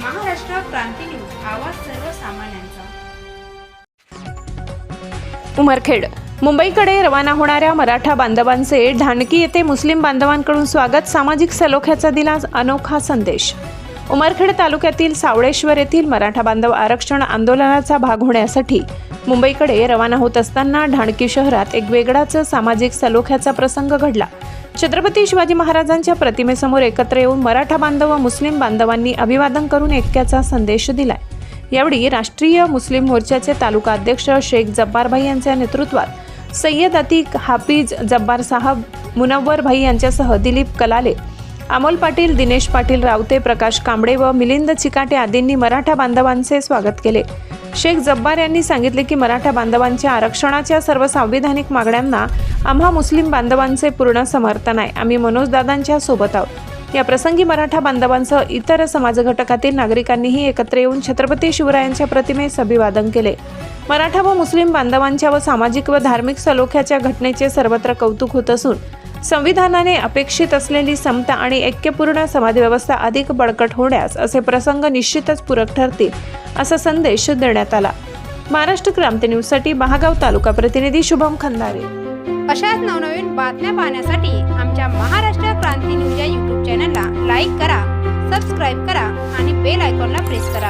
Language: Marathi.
क्रांती न्यूज आवाज सर्वसामान्यांचा. उमरखेड. मुंबईकडे रवाना होणाऱ्या मराठा बांधवांचे ढाणकी येथे मुस्लिम बांधवांकडून स्वागत सामाजिक सलोख्याचा दिला अनोखा संदेश. उमरखेड तालुक्यातील सावळेश्वर येथील मराठा बांधव आरक्षण आंदोलनाचा भाग होण्यासाठी मुंबईकडे रवाना होत असताना ढाणकी शहरात एक वेगळाच सामाजिक सलोख्याचा प्रसंग घडला. छत्रपती शिवाजी महाराजांच्या प्रतिमेसमोर एकत्र येऊन मराठा बांधव व मुस्लिम बांधवांनी अभिवादन करून ऐक्याचा संदेश दिलाय. यावेळी राष्ट्रीय मुस्लिम मोर्चाचे तालुका अध्यक्ष शेख जब्बारभाई यांच्या नेतृत्वात सय्यद अतिक हाफिज जब्बार साहब मुनव्वर भाई यांच्यासह दिलीप कलाले अमोल पाटील दिनेश पाटील रावते प्रकाश कांबळे व मिलिंद चिकाटे आदींनी मराठा बांधवांचे स्वागत केले. शेख जब्बार यांनी सांगितले की मराठा बांधवांच्या आरक्षणाच्या सर्व संविधानिक मागण्यांना आम्हा मुस्लिम बांधवांचे पूर्ण समर्थन आहे. आम्ही मनोजदादांच्या सोबत आहोत. या प्रसंगी मराठा बांधवांसह इतर समाजघटकातील नागरिकांनीही एकत्र येऊन छत्रपती शिवरायांच्या प्रतिमेस अभिवादन केले. मराठा व मुस्लिम बांधवांच्या व सामाजिक व धार्मिक सलोख्याच्या घटनेचे सर्वत्र कौतुक होत असून संविधानाने अपेक्षित असलेली समता आणि ऐक्यपूर्ण समाजव्यवस्था अधिक बळकट होण्यास असे प्रसंग निश्चितच पूरक ठरतील असा संदेश देण्यात आला. महाराष्ट्र क्रांती न्यूजसाठी महागाव तालुका प्रतिनिधी शुभम खंदारे. अशाच नवनवीन बातम्या पाहण्यासाठी आमच्या महाराष्ट्र क्रांती न्यूज या यूट्यूब चॅनलला लाईक करा सबस्क्राईब करा आणि बेल आयकॉनला प्रेस करा.